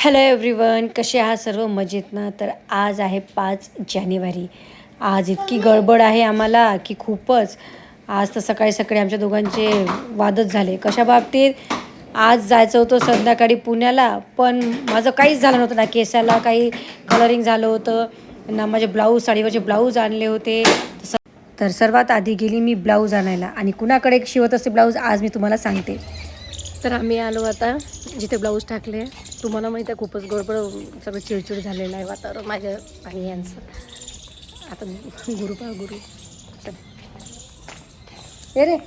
Hello everyone कसे आहात सर्व? मजेत ना? तर आज आहे पाच जानेवारी. आज इतकी गडबड आहे आम्हाला की खूपच. आज तर सकाळी सकाळी आमच्या दोघांचे वादच झाले. कशा बाबतीत? आज जायचं होतं संध्याकाळी पुण्याला पण माझं काहीच झालं नव्हतं ना. केसाला काही कलरिंग झालं होतं. ना माझे ब्लाऊज साडीवरचे ब्लाऊज आणले होते. तर सर्वात आधी गेली मी ब्लाऊज आणायला. आणि कुणाकडे शिवत असते ब्लाऊज आज मी तुम्हाला सांगते. तर आम्ही आलो आता जिथे ब्लाऊज टाकले तुम्हाला माहिती आहे खूपच गडबड सगळं चिडचिड झालेलं आहे वातावरण माझ्या आणि यांचं. आता गुरु पा गुरु. हे रे.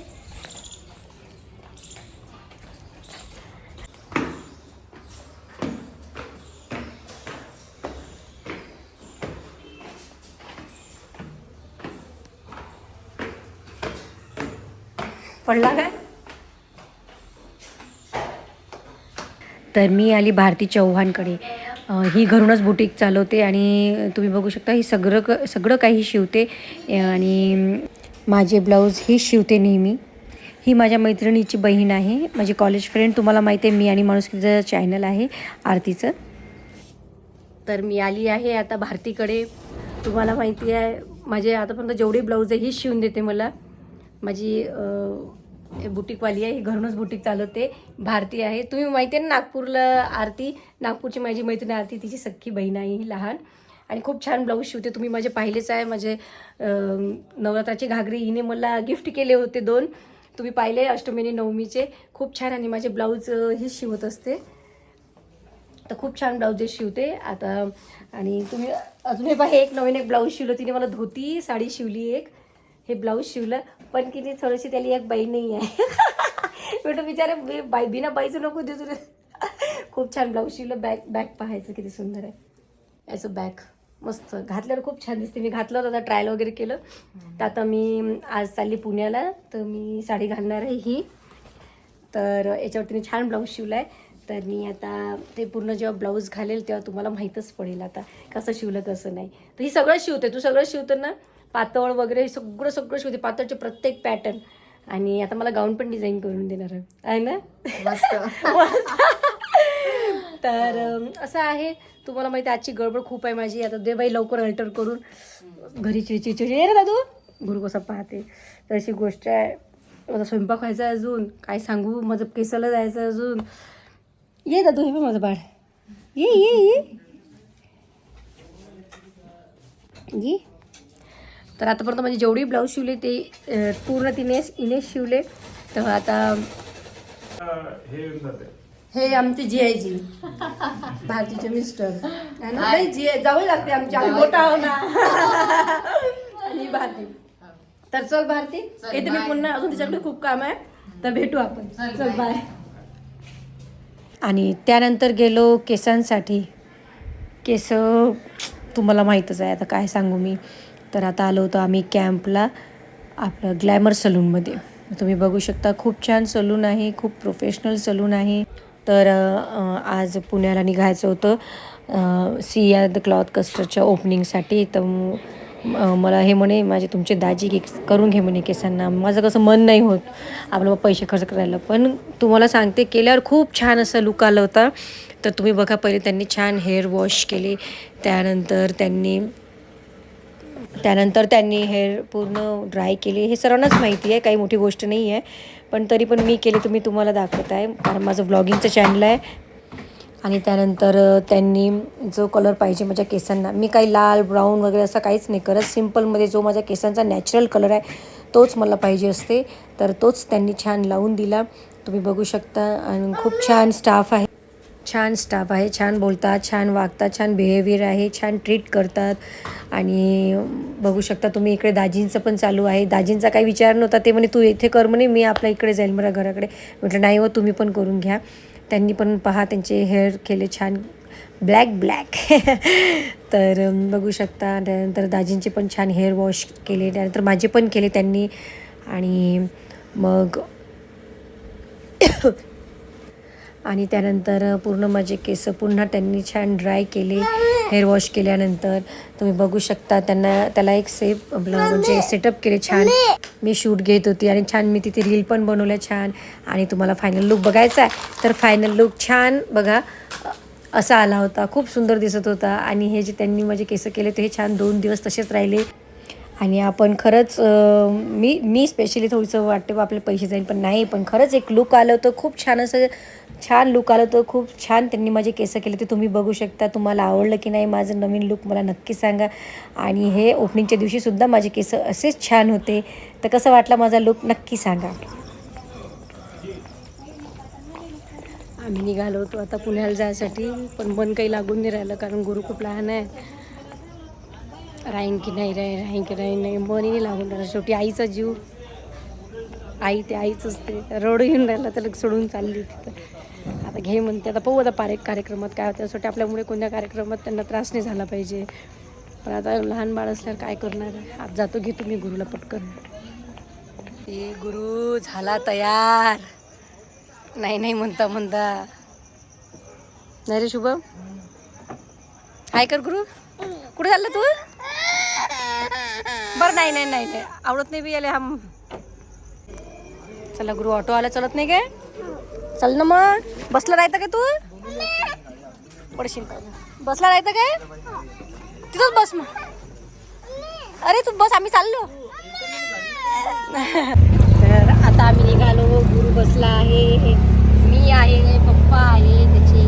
पडला काय? तर मी आली भारती चव्हाणकडे ही घरूनच बुटीक चालवते आणि तुम्ही बघू शकता ही सगळं क सगळं काही शिवते. आणि माझे ब्लाऊज ही शिवते नेहमी. ही माझ्या मैत्रिणीची बहीण आहे. माझी कॉलेज फ्रेंड तुम्हाला माहिती आहे मी आणि माणुसकीचं चॅनल आहे आरतीचं. तर मी आली आहे आता भारतीकडे. तुम्हाला माहिती आहे माझे आतापर्यंत जेवढे ब्लाऊज आहे ही शिवून देते मला. माझी बुटीकवाली आहे ही घरूनच बुटीक चालवते. भारती आहे. तुम्ही माहिती आहे ना नागपूरला आरती नागपूरची माझी मैत्रीण आरती तिची सख्खी बहीण आहे ही लहान. आणि खूप छान ब्लाऊज शिवते. तुम्ही माझे पाहिलेच आहे. माझे नवरात्राचे नवरात्राची घागरी हिने मला गिफ्ट केले होते दोन. तुम्ही पाहिले अष्टमीने नवमीचे. खूप छान आणि माझे ब्लाऊज ही शिवत असते. तर खूप छान ब्लाऊज शिवते. आता आणि तुम्ही अजून हे पहा एक नवीन एक ब्लाऊज शिवलं. तिने मला धोती साडी शिवली एक. हे ब्लाऊज शिवलं. पण किती थोडीशी त्याला एक बाई नाही आहे. म्हटलं बिचारे बाई बिना बाईचं नको दे तुला. खूप छान ब्लाऊज शिवलं. बॅक बॅक पाहायचं किती सुंदर आहे. याचं बॅक मस्त. घातल्यावर खूप छान दिसते. मी घातलं होतं आता ट्रायल वगैरे केलं. तर आता मी आज चालली पुण्याला. तर मी साडी घालणार आहे ही. तर याच्यावरती मी छान ब्लाऊज शिवला आहे तर मी आता ते पूर्ण जेव्हा ब्लाऊज घालेल तेव्हा तुम्हाला माहीतच पडेल आता कसं शिवलं कसं नाही. तर ही सगळं शिवते. तू सगळं शिवतं ना? पातळ वगैरे हे सगळं सगळं शिवते. पातळचे प्रत्येक पॅटर्न आणि आता मला गाऊन पण डिझाईन करून देणार आहे. ना? तर असं आहे. तुम्हाला माहिती आहे, आजची गडबड खूप आहे माझी. आता दे बाई लवकर अल्टर करून. घरी चिडचिड ये रे दादू. गुरु कसं पाहते. तर अशी गोष्ट आहे. माझा स्वयंपाक व्हायचा अजून. काय सांगू? माझं केसाला जायचं अजून. ये दादू हे बघ माझं बाळ. ये ये ये. ये. तर आतापर्यंत माझे जेवढी ब्लाऊज शिवले ते पूर्ण तिने इनेच शिवले. तर आता हे हे आमचे जी भारतीचे मिस्टर. है नाही जी जावं लागते आमची. आम्ही मोठा आहो ना. आणि भारती. तर चल भारती येते मी पुन्हा. अजून तिच्याकडे खूप काम आहे. तर भेटू आपण. चल बाय आणि त्यानंतर गेलो केसांसाठी. केस तुम्हाला माहीतच आहे. आता काय सांगू मी. तर आता आलो होतो आम्ही कॅम्पला आपलं ग्लॅमर सलूनमध्ये. तुम्ही बघू शकता खूप छान सलून आहे खूप प्रोफेशनल सलून आहे. तर आज पुण्याला निघायचं होतं. सिया द क्लॉथ कस्टरच्या ओपनिंगसाठी. तर मला हे म्हणे माझे तुमचे दाजी की करून घे म्हणे केसांना. माझं कसं मन नाही होत आपलं पैसे खर्च करायला. पण तुम्हाला सांगते केल्यावर खूप छान असा लुक आलं होता. तर तुम्ही बघा पहिले त्यांनी छान हेअर वॉश केले. त्यानंतर त्यांनी त्यानंतर त्यांनी हेअर पूर्ण ड्राय केले. हे सर्वांनाच माहिती आहे काही मोठी गोष्ट नाही आहे. पण तरी पण मी केले तुम्ही तुम्हाला दाखवत आहे. कारण माझं व्लॉगिंगचं चॅनल आहे. आणि त्यानंतर त्यांनी जो कलर पाहिजे माझ्या केसांना मी काही लाल ब्राऊन वगैरे असं काहीच नाही करत. सिम्पलमध्ये जो माझ्या केसांचा नॅचरल कलर आहे तोच मला पाहिजे असते. तर तोच त्यांनी छान लावून दिला. तुम्ही बघू शकता. आणि खूप छान स्टाफ आहे. छान स्टाफ आहे छान बोलतात छान वागतात छान बिहेवियर आहे छान ट्रीट करतात. आणि बघू शकता तुम्ही इकडे दाजींचं पण चालू आहे. दाजींचा काही विचार नव्हता ते म्हणे तू इथे कर म्हणे मी आपल्या इकडे जाईल मला घराकडे. म्हटलं नाही हो तुम्ही पण करून घ्या. त्यांनी पण पहा त्यांचे हेअर केले छान ब्लॅक ब्लॅक तर बघू शकता त्यानंतर दाजींचे पण छान हेअर वॉश केले त्यानंतर माझे पण केले त्यांनी. आणि मग आणि त्यानंतर पूर्ण माझे केस पुन्हा त्यांनी छान ड्राय केले हेअर वॉश केल्यानंतर. तुम्ही बघू शकता त्यांना त्याला एक सेफ आपलं म्हणजे सेटअप केले छान. मी शूट घेत होती आणि छान मी तिथे रील पण बनवल्या छान. आणि तुम्हाला फायनल लुक बघायचा आहे तर फायनल लुक छान बघा. असा आला होता खूप सुंदर दिसत होता. आणि हे जे त्यांनी माझे केस केले ते हे छान दोन दिवस तसेच राहिले. आणि आपण खरंच मी मी स्पेशली थोडंसं वाटतं आपले पैसे जाईल पण नाही. पण खरंच एक लुक आलं होतं खूप छान असं छान लुक आलं तर खूप छान त्यांनी माझे केस केले ते तुम्ही बघू शकता तुम्हाला आवडलं की नाही माझं नवीन लुक मला नक्की सांगा. आणि हे ओपनिंगच्या दिवशीसुद्धा माझे केस असेच छान होते. तर कसं वाटला माझा लुक नक्की सांगा. आम्ही निघालो होतो आता पुण्याला जायसाठी पण मन काही लागून नाही राहिलं कारण गुरु खूप लहान आहे राहीन की नाही राहीन राहीन की नाही नाही मनही नाही लागून राहिलं. शेवटी आईचा जीव. आई ते आईच असते. रडू येऊन राहिला त्याला सोडून चालली. तिथं घे म्हणते. आता पाहू आता पारे कार्यक्रमात काय होतं. त्यासाठी आपल्यामुळे कोणत्या कार्यक्रमात त्यांना त्रास नाही झाला पाहिजे. पण आता लहान बाळ असल्यावर काय करणार? आज जातो घे तुम्ही गुरुला पटकन. ए गुरु झाला तयार. नाही नाही म्हणता म्हणता. नाही रे शुभम? हाय कर गुरु. कुठे चाललं तू? बरं नाही नाही नाही आवडत नाही बी आले हम चला गुरु ऑटो आला चलत नाही काय? चल ना मग. बसला राहतं का तू? पडशील. बसला राहतं काय तिथंच बस मग. अरे तू बस आम्ही चाललो. तर आता आम्ही निघालो. गुरु बसला आहे. मी आहे पप्पा आहे त्याचे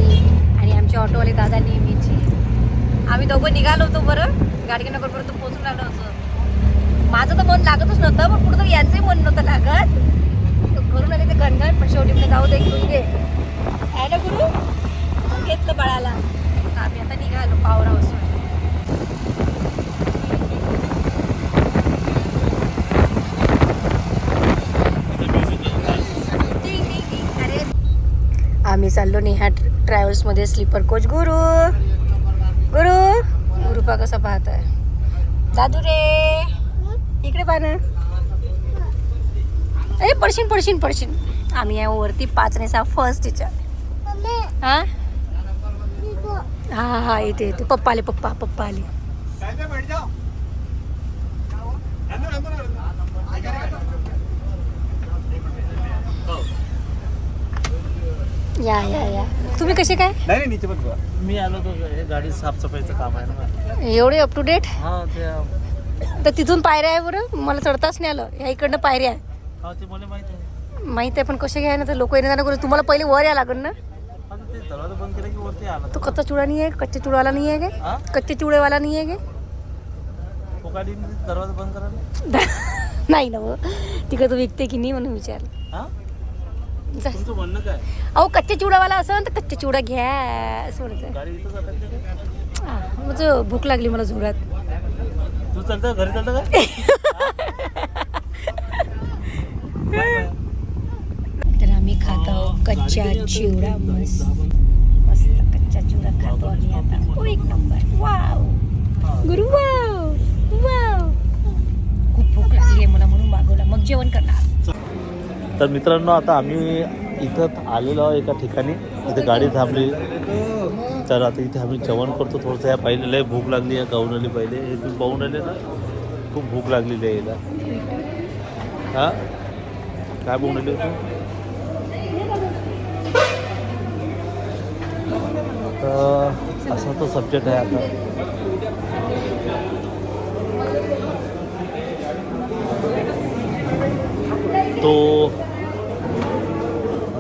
आणि आमचे ऑटोवाले दादा नेहमीचे. आम्ही दोघं निघालो होतो बरं. गाडगेनगरपर्यंत पोहोचून आलो होतो. माझं तर मन लागतच नव्हतं पण कुठं यांचंही मन नव्हतं लागत. घरून आले ते गणगण पण शेवटी म्हणजे जाऊ दे घेऊन घे. आहे ना गुरु? घेतलं बाळाला. आम्ही आता निघालो पावरा वाजून आम्ही चाललो नेहा ट्रॅव्हल्समध्ये स्लीपर कोच. गुरु गुरु गुरुपा कसा पाहत आहे दादू रे इकडे पहा ना. अरे पडशीन पडशीन पडशीन आम्ही आहे वरती पाच नाही सहा फर्स्ट टीचर हा? हा हा येते येते पप्पा आले पप्पा पप्पा आले या या या. तुम्ही कसे काय? नाही नाही नीचे बघ. मी आलो तो हे गाडी साफसफाईचं काम आहे ना. एवढे अप टू डेट हा ते तर तिथून पायऱ्या आहे बरं? मला चढताच नाही आलं. ह्या इकडनं पायऱ्या आहे. हा ते मला माहीत आहे. माहीत आहे पण कसे घ्या ना तर लोक येणं जाणं करू तुम्हाला पहिले वर या लागेल ना? आता ते दरवाजा बंद केला की वरती आला तो कच्चा चुडा नाही आहे कच्चे चुडावाला नाही आहे काय? हा? कच्चे चुडेवाला नाही आहे दरवाजा बंद करा काय नाही ना हो तिकडे तो विकते की नाही म्हणून विचारलं. हा? जा. तुमचं म्हणणं काय? अहो कच्चे चिवडावाला असं तर कच्चे चिवडा घ्या असं म्हणायचं गाडी इथं जातात म्हणजे भूक लागली मला जोरात. तू चालतं घरी चालतं काय तर आम्ही खात आहोत कच्चा चिवडा मस्त. मस्त कच्चा चिवडा खातो आम्ही आता. ओ एक नंबर. वाव. गुरु वाव. वाव. खूप भूक लागली आहे मला म्हणून मागवला. मग जेवण करणार. तर मित्रांनो आता आम्ही इथं आलेलो आहोत एका ठिकाणी. इथे गाडी थांबली. तर आता इथे आम्ही जेवण करतो. थोडंसं या पहिले लय भूक लागली आहे गाऊन आली पहिले. हे तुम्ही पाहून आले ना? खूप भूक लागलेली आहे याला. हां? काय पाहून आले तू तर असा तो सब्जेक्ट आहे आता तो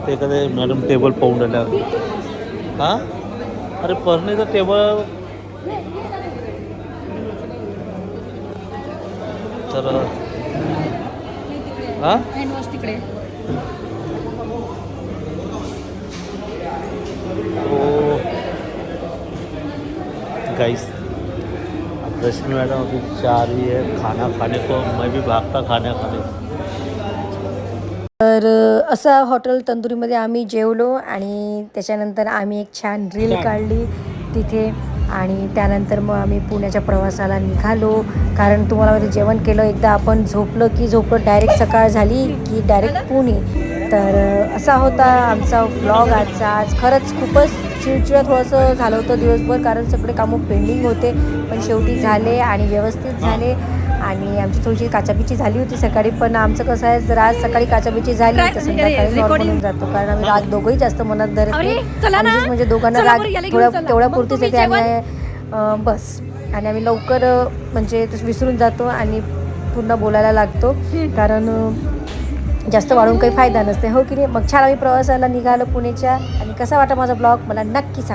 ते कधी मॅडम टेबल पाहून आल्या हा अरे परणीचं टेबल तर हा तिकडे. गाइस रश्मि मैडम अभी चाह रही है खाना खाने को मैं भी भागता खाना खाने। तर असं हॉटेल तंदुरीमध्ये आम्ही जेवलो आणि त्याच्यानंतर आम्ही एक छान रील काढली तिथे. आणि त्यानंतर मग आम्ही पुण्याच्या प्रवासाला निघालो. कारण तुम्हाला माहिती जेवण केलं एकदा आपण झोपलं की झोपलं डायरेक्ट सकाळ झाली की डायरेक्ट पुणे. तर असा होता आमचा व्लॉग आजचा. आज खरंच खूपच चिडचिड थोडंसं झालं होतं दिवसभर कारण सगळे कामं पेंडिंग होते. पण शेवटी झाले आणि व्यवस्थित झाले. आणि आमची थोडीशी काचापिची झाली होती सकाळी पण आमचं कसं आहे जर आज सकाळी काचापिची झाली तर संध्याकाळी नॉर्मल होऊन जातो कारण आम्ही रात दोघंही जास्त मनात धरत म्हणजे दोघांना राग थोड्या तेवढ्या पुरतीच येते आणि बस. आणि आम्ही लवकर म्हणजे तसं विसरून जातो आणि पुन्हा बोलायला लागतो कारण जास्त वाढून काही फायदा नसते. हो की नाही? मग छान आम्ही प्रवासाला निघालो पुण्याच्या आणि कसा वाटा माझा ब्लॉग? मला नक्की सांग.